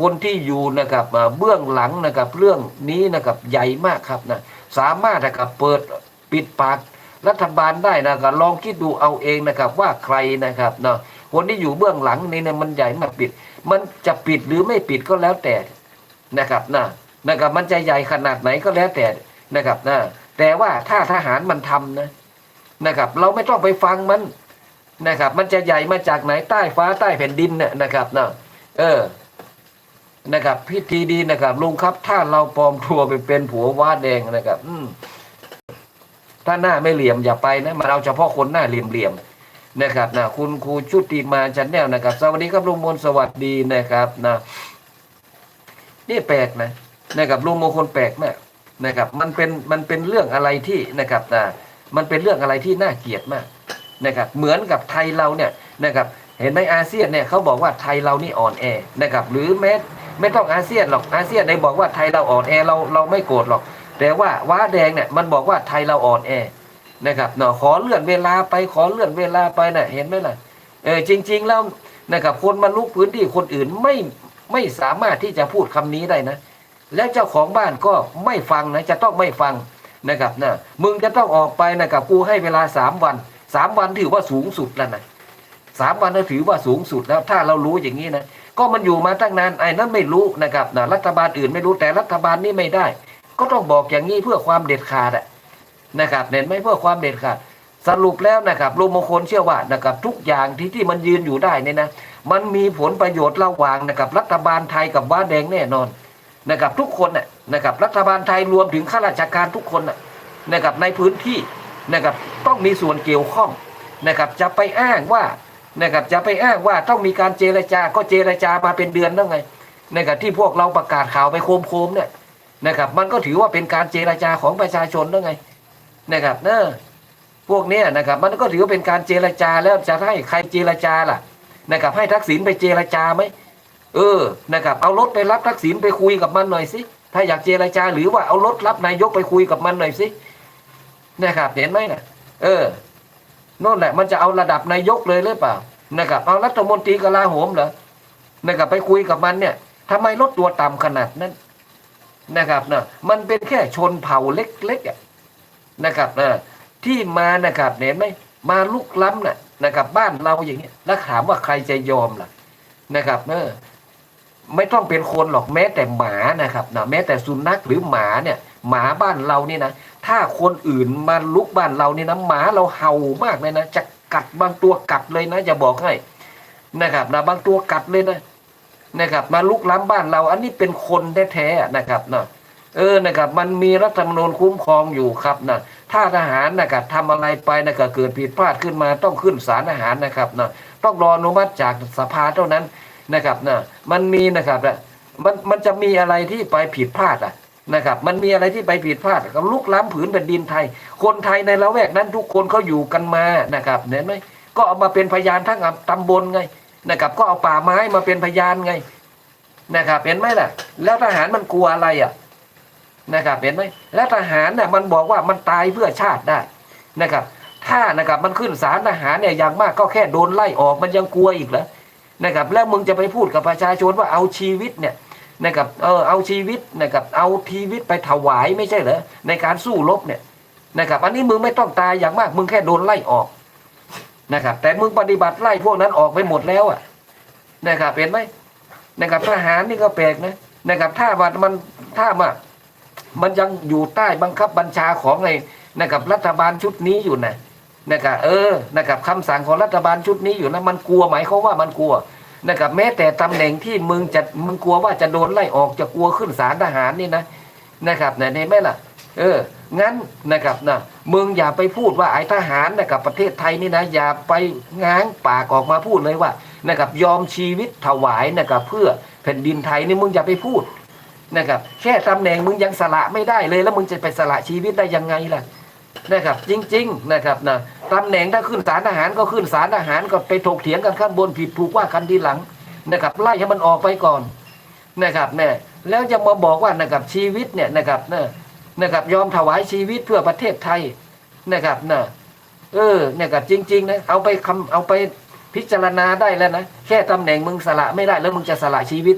คนที่อยู่นะครับเบื้องหลังนะครับเรื่องนี้นะครับใหญ่มากครับนะสามารถนะครับเปิดปิดปากรัฐบาลได้นะครับลองคิดดูเอาเองนะครับว่าใครนะครับเนาะคนที่อยู่เบื้องหลังนี่เนี่ยมันใหญ่มากปิด มันจะปิดหรือไม่ปิดก็แล้วแต่นะครับนะนะครับมันจะใหญ่ขนาดไหนก็แล้วแต่นะครับนะแต่ว่าถ้าทหารมันทำนะนะครับ เราไม่ต้องไปฟังมันนะครับ มันจะใหญ่มาจากไหนใต้ฟ้าใต้แผ่นดินเนี่ยนะครับนะเออ นะครับ พิธีดีนะครับลุงครับ ถ้าเราปลอมตัวไปเป็นผัวว่าแดงนะครับ อืมถ้าหน้าไม่เหลี่ยมอย่าไปนะมันเอาเฉพาะคนหน้าเหลี่ยมเหลี่ยมๆนะครับนะคุณครูชุติมาจันแนวนะครับ สวัสดีครับลุงมนสวัสดีนะครับนะนี่แปลกนะนะครับลุงมงคลแปลกมากนะครับ มันเป็นมันเป็นเรื่องอะไรที่นะครับนะมันเป็นเรื่องอะไรที่น่าเกลียดมากนะครับ เหมือนกับไทยเราเนี่ยนะครับ เห็นไหมอาเซียนเนี่ยเขาบอกว่าไทยเรานี่อ่อนแอนะครับ หรือแม้ ไม่ต้องอาเซียนหรอกอาเซียนในบอกว่าไทยเราอ่อนแอเราเราไม่โกรธหรอก แต่ว่าว้าแดงเนี่ยมันบอกว่าไทยเราอ่อนแอนะครับเนาะขอเลื่อนเวลาไปขอเลื่อนเวลาไปน่ะเห็นไหมล่ะเออจริง ๆ แล้วนะครับคนมาลุกพื้นที่คนอื่นไม่ไม่สามารถที่จะพูดคำนี้ได้นะ แล้วเจ้าของบ้านก็ไม่ฟังนะจะต้องไม่ฟังนะครับนะมึงจะต้องออกไปนะครับกูให้เวลาสามวันสามวันถือว่าสูงสุดแล้วนะ สามวันก็ถือว่าสูงสุดแล้วถ้าเรารู้อย่างนี้นะก็มันอยู่มาตั้งนานไอ้นั้นไม่รู้นะครับนะรัฐบาลอื่นไม่รู้แต่รัฐบาลนี้ไม่ได้ ก็ต้องบอกอย่างนี้เพื่อความเด็ดขาดนะครับเห็นไหมเพื่อความเด็ดขาดสรุปแล้วนะครับลุงมงคลเชื่อว่านะครับทุกอย่างที่ที่มันยืนอยู่ได้เนี่ยนะมันมีผลประโยชน์ระหว่างนะครับรัฐบาลไทยกับว้าแดงแน่นอนนะครับทุกคนน่ะนะครับรัฐบาลไทยรวมถึงข้าราชการทุกคนนะนะครับในพื้นที่นะครับต้องมีส่วนเกี่ยวข้องนะครับจะไปอ้างว่า นะครับจะไปอ้างว่าต้องมีการเจรจาก็เจรจามาเป็นเดือนแล้วไงนะครับที่พวกเราประกาศข่าวไปโคมๆเนี่ยนะครับมันก็ถือว่าเป็นการเจรจาของประชาชนแล้วไงนะครับเนอะพวกเนี้ยนะครับมันก็ถือว่าเป็นการเจรจาแล้วจะให้ใครเจรจาล่ะนะครับให้ทักษิณไปเจรจาไหมเออนะครับเอารถไปรับทักษิณไปคุยกับมันหน่อยสิถ้าอยากเจรจาหรือว่าเอารถรับนายกไปคุยกับมันหน่อยสินะครับเห็นไหมนะเออ นั่นแหละมันจะเอาระดับนายกเลยหรือเปล่านะครับเอารัฐมนตรีกลาโหมเหรอนะครับไปคุยกับมันเนี่ยทำไมลดตัวต่ำขนาดนั้นนะครับนะมันเป็นแค่ชนเผ่าเล็กๆนะครับนะที่มานะครับเห็นไหมมาลุกล้ำน่ะนะครับบ้านเราอย่างเงี้ยแล้วถามว่าใครจะยอมล่ะนะครับเออ ไม่ต้องเป็นคนหรอกแม้แต่หมานะครับนะแม้แต่สุนัขหรือหมาเนี่ยหมาบ้านเรานี่นะถ้าคนอื่นมาลุกบ้านเรานี่นะหมาเราเห่ามากเลยนะจะกัดบางตัวกัดเลยนะจะบอกให้นะครับนะบางตัวกัดเลยนะนะครับมาลุกล้ำบ้านเรา อันนี้เป็นคนแท้ๆนะครับนะเออนะครับมันมีรัฐธรรมนูญคุ้มครองอยู่ครับนะถ้าทหารนะครับทำอะไรไปนะครับเกิดผิดพลาดขึ้นมาต้องขึ้นศาลทหารนะครับนะต้องรออนุมัติจากสภาเท่านั้น นะครับนะมันมีนะครับนะมันมันจะมีอะไรที่ไปผิดพลาดอะนะครับ มันมีอะไรที่ไปผิดพลาดกับลุกล้ำผืนแผ่นดินไทย คนไทยในละแวกนั้นทุกคนเขาอยู่กันมานะครับเห็นไหมก็เอามาเป็นพยานทั้งตำบลไงนะครับ ก็เอาป่าไม้มาเป็นพยานไงนะครับเห็นไหมล่ะ แล้วทหารมันกลัวอะไรอะนะครับเห็นไหมแล้วทหารน่ะมันบอกว่ามันตายเพื่อชาติได้นะครับ ถ้านะครับมันขึ้นศาลทหารเนี่ยอย่างมากก็แค่โดนไล่ออกมันยังกลัวอีกเหรอ นะครับแล้วมึงจะไปพูดกับประชาชนว่าเอาชีวิตเนี่ยนะครับเออเอาชีวิตนะครับเอาชีวิตไปถวายไม่ใช่เหรอในการสู้รบเนี่ยนะครับอันนี้มึงไม่ต้องตายอย่างมาก มึงแค่โดนไล่ออกนะครับแต่มึงปฏิบัติไล่พวกนั้นออกไปหมดแล้วอะนะครับเห็นไหมนะครับทหารนี่ก็แปลกนะนะครับถ้าว่ามันถ้ามามันยังอยู่ใต้บังคับบัญชาของไอ้นะครับรัฐบาลชุดนี้อยู่นะ นะครับเออนะครับคำสั่งของรัฐบาลชุดนี้อยู่นะมันกลัวไหมเขาว่ามันกลัวนะครับแม้แต่ตำแหน่งที่มึงจะมึงกลัวว่าจะโดนไล่ออกจะกลัวขึ้นศาลทหารนี่นะนะครับเนี่ยเห็นไหมล่ะ เออ งั้นนะครับนะมึงอย่าไปพูดว่าไอ้ทหารนะครับประเทศไทยนี่นะ อย่าไปง้างปากออกมาพูดเลยว่านะครับยอมชีวิตถวายนะครับเพื่อแผ่นดินไทยนี่มึงอย่าไปพูดนะครับแค่ตำแหน่งมึงยังสละไม่ได้เลยแล้วมึงจะไปสละชีวิตได้ยังไงล่ะ นะครับจริง ๆ นะครับนะตำแหน่งถ้าขึ้นศาลทหารก็ขึ้นศาลทหารก็ไปถกเถียงกันข้างบนผิดถูกว่ากันทีหลังนะครับไล่ให้มันออกไปก่อนนะครับเนี่ยแล้วจะมาบอกว่านะครับชีวิตเนี่ยนะครับเนี่ยนะครับยอมถวายชีวิตเพื่อประเทศไทยนะครับเนะเออเนี่ยกับจริงๆนะเอาไปคำเอาไปพิจารณาได้แล้วนะแค่ตำแหน่งมึงสละไม่ได้แล้วมึงจะสละชีวิต